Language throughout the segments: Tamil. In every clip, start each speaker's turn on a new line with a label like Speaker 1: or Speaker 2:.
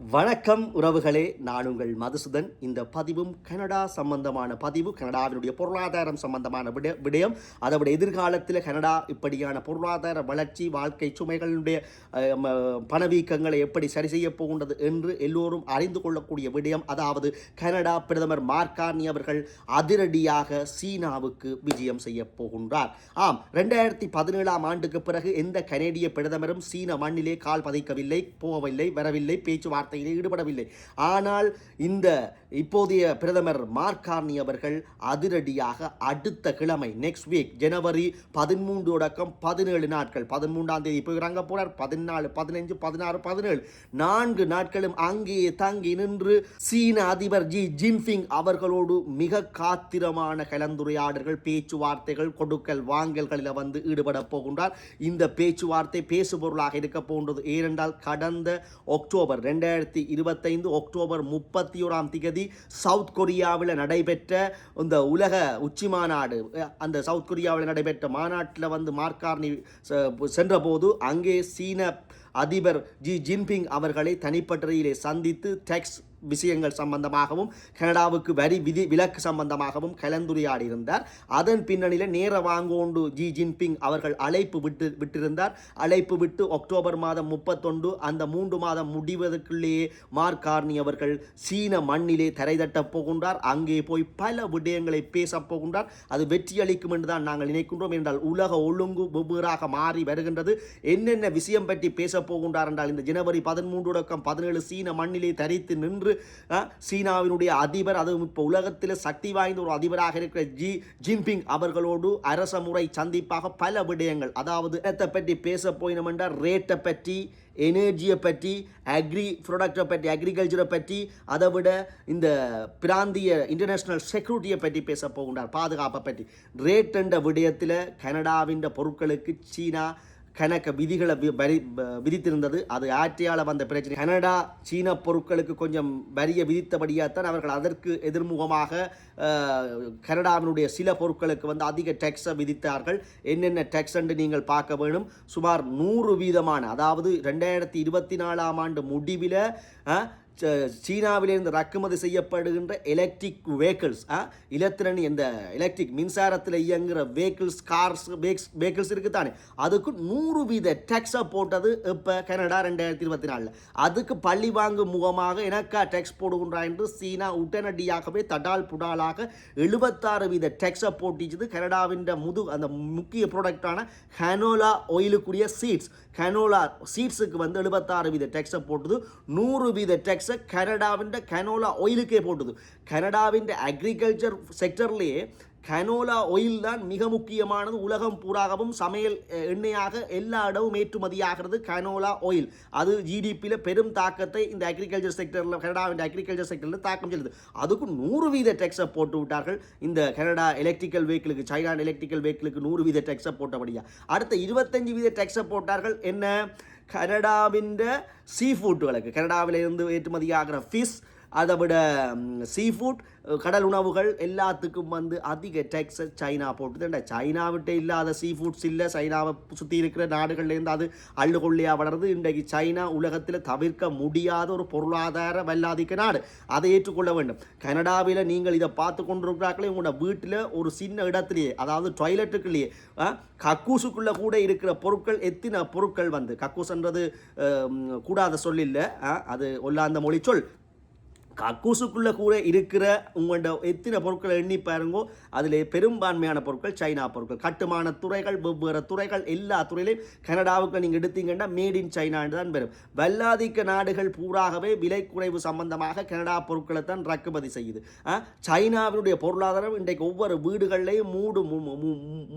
Speaker 1: வணக்கம் உறவுகளே நான் உங்கள் மதுசுதன். இந்த பதிவும் கனடா சம்பந்தமான பதிவு கனடாவினுடைய பொருளாதாரம் சம்பந்தமான விட விடயம் அதோட எதிர்காலத்தில் கனடா இப்படியான பொருளாதார வளர்ச்சி வாழ்க்கை சுமைகளுடைய பணவீக்கங்களை எப்படி சரி செய்ய போகின்றது என்று எல்லோரும் அறிந்து கொள்ளக்கூடிய விடயம் அதாவது கனடா பிரதமர் மார்கார்னி அவர்கள் அதிரடியாக சீனாவுக்கு விஜயம் செய்ய போகின்றார். ஆம் ரெண்டாயிரத்தி பதினேழாம் ஆண்டுக்கு பிறகு எந்த கனேடிய பிரதமரும் சீன மண்ணிலே கால் பதிக்கவில்லை போகவில்லை வரவில்லை பேச்சுவார்த்தையில் ஈடுபடவில்லை. ஆனால் இந்த இப்போதைய பிரதமர் மார்கார்னி அவர்கள் அதிரடியாக அடுத்த கிழமை நெக்ஸ்ட் வீக் ஜனவரி பதிமூன்று தொடக்கம் பதினேழு நாட்கள் பதிமூன்றாம் தேதி இப்போ இறங்க பதினாலு பதினைஞ்சு பதினாறு பதினேழு. நான்கு நாட்களும் அங்கேயே தங்கி நின்று சீன அதிபர் ஜி ஜின்பிங் அவர்களோடு மிக காத்திரமான கலந்துரையாடல்கள் பேச்சுவார்த்தைகள் கொடுக்கல் வாங்கல்களில் வந்து ஈடுபட போகின்றார். இந்த பேச்சுவார்த்தை பேசுபொருளாக இருக்க போன்றது ஏனென்றால் கடந்த அக்டோபர் ரெண்டாயிரத்தி இருபத்தைந்து அக்டோபர் முப்பத்தி ஓராம் திகதி சவுத் கொரியாவில் நடைபெற்ற இந்த உலக உச்சி மாநாடு அந்த சவுத் கொரியாவில் நடைபெற்ற மாநாட்டில் வந்து மார்க்கார்னி செ- சென்றபோது அங்கே சீன அதிபர் ஜி ஜின்பிங் அவர்களை தனிப்பட்டறையிலே சந்தித்து டெக்ஸ் விஷயங்கள் சம்பந்தமாகவும் கனடாவுக்கு வரி விதி விலக்கு சம்பந்தமாகவும் கலந்துரையாடி இருந்தார் அதன் பின்னணியில் நேர வாங்கோண்டு ஜி ஜின்பிங் அவர்கள் அழைப்பு விட்டு விட்டிருந்தார். அழைப்பு விட்டு அக்டோபர் மாதம் முப்பத்தொன்று அந்த மூன்று மாதம் முடிவதற்குள்ளேயே மார்க் கார்னி அவர்கள் சீன மண்ணிலே தரை தட்டப் போகின்றார். அங்கே போய் பல விடயங்களை பேசப் போகின்றார். அது வெற்றியளிக்கும் என்று தான் நாங்கள் நினைக்கின்றோம். என்றால் உலக ஒழுங்கு வெவ்வேறாக மாறி வருகின்றது. என்னென்ன விஷயம் பற்றி பேசப் போகின்றார் என்றால் இந்த ஜனவரி பதிமூன்று தொடக்கம் பதினேழு சீன மண்ணிலே தரித்து நின்று அஹ், சீனாவினுடைய அதிபர் அதுவும் இப்போ உலகத்தில் சக்தி வாய்ந்த ஒரு அதிபராக இருக்கிற ஜி ஜின்பிங் அவர்களோடு அரச முறை சந்திப்பாக பல விடயங்கள். அதாவது இடத்தை பற்றி பேச போயினோம் என்றால் ரேட்டை பற்றி எனர்ஜியை பற்றி அக்ரி ப்ரொடக்டை பற்றி அக்ரிகல்ச்சரை பற்றி அதை விட இந்த பிராந்திய இன்டர்நேஷ்னல் செக்யூரிட்டியை பற்றி பேச போகின்றார் பாதுகாப்பை பற்றி. ரேட் என்ற விடயத்தில் கனடாவின் பொருட்களுக்கு சீனா கணக்க விதிகளை வரி விதித்திருந்தது. அது ஆட்சியால் வந்த பிரச்சனை. கனடா சீன பொருட்களுக்கு கொஞ்சம் வரியை விதித்தபடியாத்தான் அவர்கள் அதற்கு எதிர்முகமாக கனடாவினுடைய சில பொருட்களுக்கு வந்து அதிக டேக்ஸை விதித்தார்கள். என்னென்ன டேக்ஸ் என்று நீங்கள் பார்க்க வேணும். சுமார் நூறு வீதமான அதாவது ரெண்டாயிரத்தி இருபத்தி நாலாம் ஆண்டு முடிவில் சீனாவிலிருந்து இறக்குமதி செய்யப்படுகின்ற எலக்ட்ரிக் வெஹிக்கிள்ஸ் இலத்திரன் இந்த எலக்ட்ரிக் மின்சாரத்தில் இயங்குகிற வெஹிக்கிள்ஸ் கார்ஸ் வெஹிக்கிள்ஸ் இருக்குது தானே அதுக்கு நூறு வீத டேக்ஸை போட்டது இப்போ கனடா ரெண்டாயிரத்தி இருபத்தி நாலில். அதுக்கு பள்ளி வாங்கும் முகமாக எனக்கா டேக்ஸ் போடுகின்றா என்று சீனா உடனடியாகவே தடால் புடாலாக எழுபத்தாறு வீத டேக்ஸை போட்டிச்சது. கனடாவின் முது அந்த முக்கிய ப்ராடக்டான ஹனோலா ஆயிலுக்குரிய சீட்ஸ் ஹனோலா சீட்ஸுக்கு வந்து எழுபத்தாறு வீத டேக்ஸை போட்டது. நூறு வீத டேக்ஸ் கனடாவின் கனோலா ஆயிலுக்கே போட்டது. கனடாவின் அக்ரிகல்ச்சர் செக்டர்லேயே கனோலா ஆயில் தான் மிக முக்கியமானது. உலகம் பூராகவும் சமையல் எண்ணெயாக எல்லா இடமும் ஏற்றுமதியாகிறது கனோலா ஆயில் அது ஜிடிபியில் பெரும் தாக்கத்தை இந்த அக்ரிகல்ச்சர் செக்டரில் கனடாவின் அக்ரிகல்ச்சர் செக்டரில் தாக்கம் செலுது அதுக்கு நூறு வீத டேக்ஸை போட்டு விட்டார்கள் இந்த கனடா எலக்ட்ரிக்கல் வெஹிக்கிளுக்கு சைனா எலக்ட்ரிக்கல் வெஹிக்கிளுக்கு நூறு வீத டேக்ஸை போட்டபடியா. அடுத்த இருபத்தஞ்சு வீத டேக்ஸை போட்டார்கள் என்ன? கனடாவின் சீ ஃபுட்டுகளுக்கு கனடாவிலிருந்து ஏற்றுமதியாகிற ஃபிஷ் அதை விட சீ ஃபுட் கடல் உணவுகள் எல்லாத்துக்கும் வந்து அதிக டேக்ஸை சைனா போட்டுதுண்டா சைனா விட்டு இல்லாத சீ ஃபுட்ஸ் இல்லை. சைனாவை சுற்றி இருக்கிற நாடுகள்லேருந்து அது அள்ளுகொள்ளையாக வளருது. இன்றைக்கு சைனா உலகத்தில் தவிர்க்க முடியாத ஒரு பொருளாதார வல்லாதிக்க நாடு. அதை ஏற்றுக்கொள்ள வேண்டும். கனடாவில் நீங்கள் இதை பார்த்து கொண்டிருக்கிறார்களே உங்களோட வீட்டில் ஒரு சின்ன இடத்துலையே அதாவது டொய்லெட்டுக்குள்ளேயே கக்கூசுக்குள்ளே கூட இருக்கிற பொருட்கள் எத்தனை பொருட்கள் வந்து கக்கூஸ்ன்றது கூடாத சொல்லில்லை அது ஒல்லாந்த மொழி சொல். கக்கூசுக்குள்ளே கூட இருக்கிற உங்களோட எத்தனை பொருட்களை எண்ணி பாருங்கோ அதில் பெரும்பான்மையான பொருட்கள் சைனா பொருட்கள். கட்டுமான துறைகள் வெவ்வேறு துறைகள் எல்லா துறையிலையும் கனடாவுக்கு நீங்கள் எடுத்தீங்கன்னா மேட் இன் சைனான்னு தான் பெறும் வல்லாதிக்க நாடுகள் பூராகவே விலை குறைவு சம்பந்தமாக கனடா பொருட்களை தான் இறக்குமதி செய்யுது. சைனாவினுடைய பொருளாதாரம் இன்றைக்கு ஒவ்வொரு வீடுகள்லையும் மூடு மூளை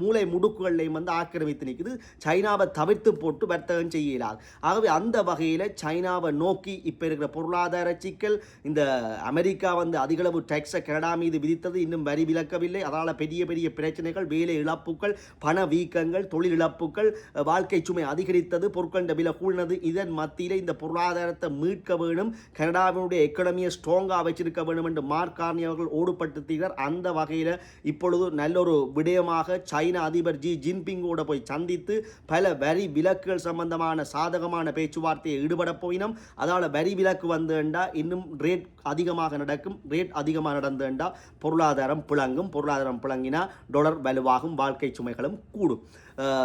Speaker 1: மூலை முடுக்குகள்லையும் வந்து ஆக்கிரமித்து நிற்குது சைனாவை தவிர்த்து போட்டு வர்த்தகம் செய்யலாம் ஆகவே அந்த வகையில் சைனாவை நோக்கி இப்போ இருக்கிற பொருளாதார சிக்கல் இந்த அமெரிக்கா வந்து அதிகளவு டேக்ஸை கனடா மீது விதித்தது இன்னும் வரி விலக்கவில்லை. அதனால் பெரிய பெரிய பிரச்சனைகள் வேலை இழப்புகள் பண வீக்கங்கள் தொழில் இழப்புகள் வாழ்க்கை சுமை அதிகரித்தது பொருட்களின் விலை கூழ்னது இதன் மத்தியில் இந்த பொருளாதாரத்தை மீட்க வேணும். கனடாவினுடைய எக்கனமியை ஸ்ட்ராங்காக வச்சிருக்க வேணும் என்று மார்க் கார்னி அவர்கள் ஓடுபடுத்துகிறார் அந்த வகையில் இப்பொழுது நல்லொரு விடயமாக சைனா அதிபர் ஜி ஜின்பிங்கோட போய் சந்தித்து பல வரி விலக்குகள் சம்பந்தமான சாதகமான பேச்சுவார்த்தையை ஈடுபட போயினோம். அதனால் வரி விலக்கு வந்துண்டா இன்னும் ரேட் அதிகமாக நடக்கும் ரேட் அதிகமாக நடந்துண்டா பொருளாதாரம் பிளங்கும் பொருளாதாரம் பிளங்கினா டொலர் வலுவாகும் வாழ்க்கை சுமைகளும் கூடும்.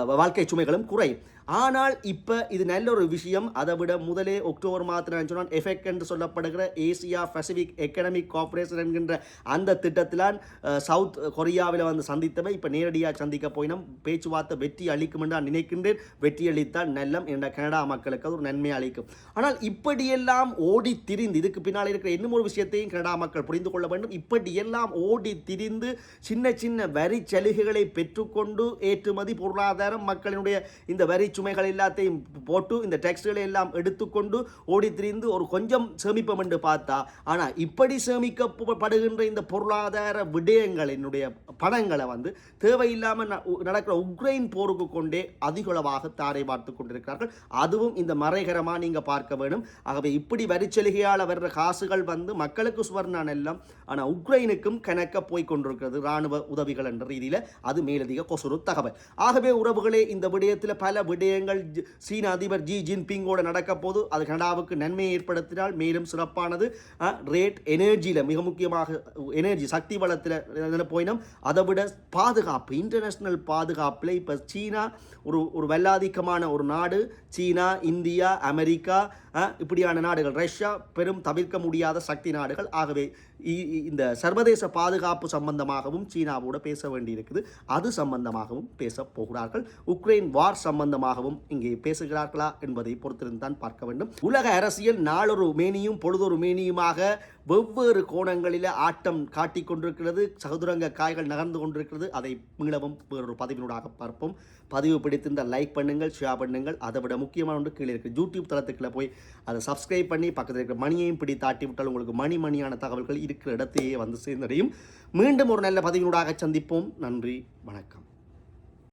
Speaker 1: வாழ்க்கை சுமைகளும் குறையும். ஆனால் இப்போ இது நல்ல ஒரு விஷயம். அதை விட முதலே அக்டோபர் மாதத்தில் சொன்னால் எஃபெக்ட் என்று சொல்லப்படுகிற ஏசியா பசிபிக் எக்கனமிக் கார்ப்பரேஷன் என்கின்ற அந்த திட்டத்திலான் சவுத் கொரியாவில் வந்து சந்தித்தவை. இப்போ நேரடியாக சந்திக்க போயினும். பேச்சுவார்த்தை வெற்றி அளிக்கும் என்று நான் நினைக்கின்றேன். வெற்றி அளித்தால் நல்லம் என்ற கனடா மக்களுக்கு அது ஒரு நன்மை அளிக்கும். ஆனால் இப்படியெல்லாம் ஓடி திரிந்து இதுக்கு பின்னால் இருக்கிற இன்னும் ஒரு விஷயத்தையும் கனடா மக்கள் புரிந்து கொள்ள வேண்டும். இப்படியெல்லாம் ஓடி திரிந்து சின்ன சின்ன வரி சலுகைகளை பெற்றுக்கொண்டு ஏற்றுமதி பொருளாதாரம் மக்களினுடைய இந்த வரி சுமைகள் எல்லாத்தையும் போட்டு இந்த டேக்ஸ்களை எல்லாம் எடுத்துக்கொண்டு ஓடி திரிந்து ஒரு கொஞ்சம் சேமிப்போம் என்று பார்த்தா ஆனால் இப்படி சேமிக்கப்படுகின்ற இந்த பொருளாதார விடயங்களினுடைய பணங்களை வந்து தேவையில்லாமல் ந- உ- நடக்கிற உக்ரைன் போருக்கு கொண்டே அதிகளவாக தாரை பார்த்து கொண்டிருக்கிறார்கள். அதுவும் இந்த மறைகரமாக நீங்கள் பார்க்க வேணும். ஆகவே இப்படி வரிச்சலுகையால் வர்ற காசுகள் வந்து மக்களுக்கு சுவர்ணான் எல்லாம் ஆனால் உக்ரைனுக்கும் கணக்க போய் கொண்டிருக்கிறது இராணுவ உதவிகள் என்ற ரீதியில் அது மேலதிக கொசுறு தகவல். ஆகவே உறவுகளே இந்த விடயத்தில் பல விடயங்கள் ஜி- சீன அதிபர் ஜி ஜின்பிங்கோட நடக்க போது அது கனடாவுக்கு நன்மையை ஏற்படுத்தினால் மேலும் சிறப்பானது. ரேட் எனர்ஜியில் மிக முக்கியமாக எனர்ஜி சக்தி வளத்தில் போயினோம் அதை விட பாதுகாப்பு இன்டர்நேஷ்னல் பாதுகாப்பில் இப்போ சீனா ஒரு ஒரு வல்லாதிக்கமான ஒரு நாடு. சீனா இந்தியா அமெரிக்கா இப்படியான நாடுகள். ரஷ்யா பெரும் தவிர்க்க முடியாத சக்தி நாடுகள். ஆகவே இ- இந்த சர்வதேச பாதுகாப்பு சம்பந்தமாகவும் சீனாவோட பேச வேண்டியிருக்குது. அது சம்பந்தமாகவும் பேச போகிறார்கள். உக்ரைன் வார் சம்பந்தமாகவும் இங்கே பேசுகிறார்களா என்பதை பொறுத்திருந்தான் பார்க்க வேண்டும். உலக அரசியல் நாளொரு மேனியும் பொழுதொரு மேனியுமாக வெவ்வேறு கோணங்களில் ஆட்டம் காட்டிக் கொண்டிருக்கிறது. சதுரங்க காய்கள் நகர்ந்து கொண்டிருக்கிறது. அதை மீளவும் வேறொரு பதிவினூடாக பார்ப்போம். பதிவு பிடித்திருந்தால் லைக் பண்ணுங்கள் ஷேர் பண்ணுங்கள். அதை விட முக்கியமான ஒன்று கீழே இருக்குது யூடியூப் தளத்துக்குள்ளே போய் அதை சப்ஸ்கிரைப் பண்ணி பக்கத்தில் இருக்கிற மணியையும் பிடி தாட்டி விட்டால் உங்களுக்கு மணி மணியான தகவல்கள் இருக்கிற இடத்தையே வந்து சேர்ந்தடையும். மீண்டும் ஒரு நல்ல பதிவினூடாக சந்திப்போம். நன்றி வணக்கம்.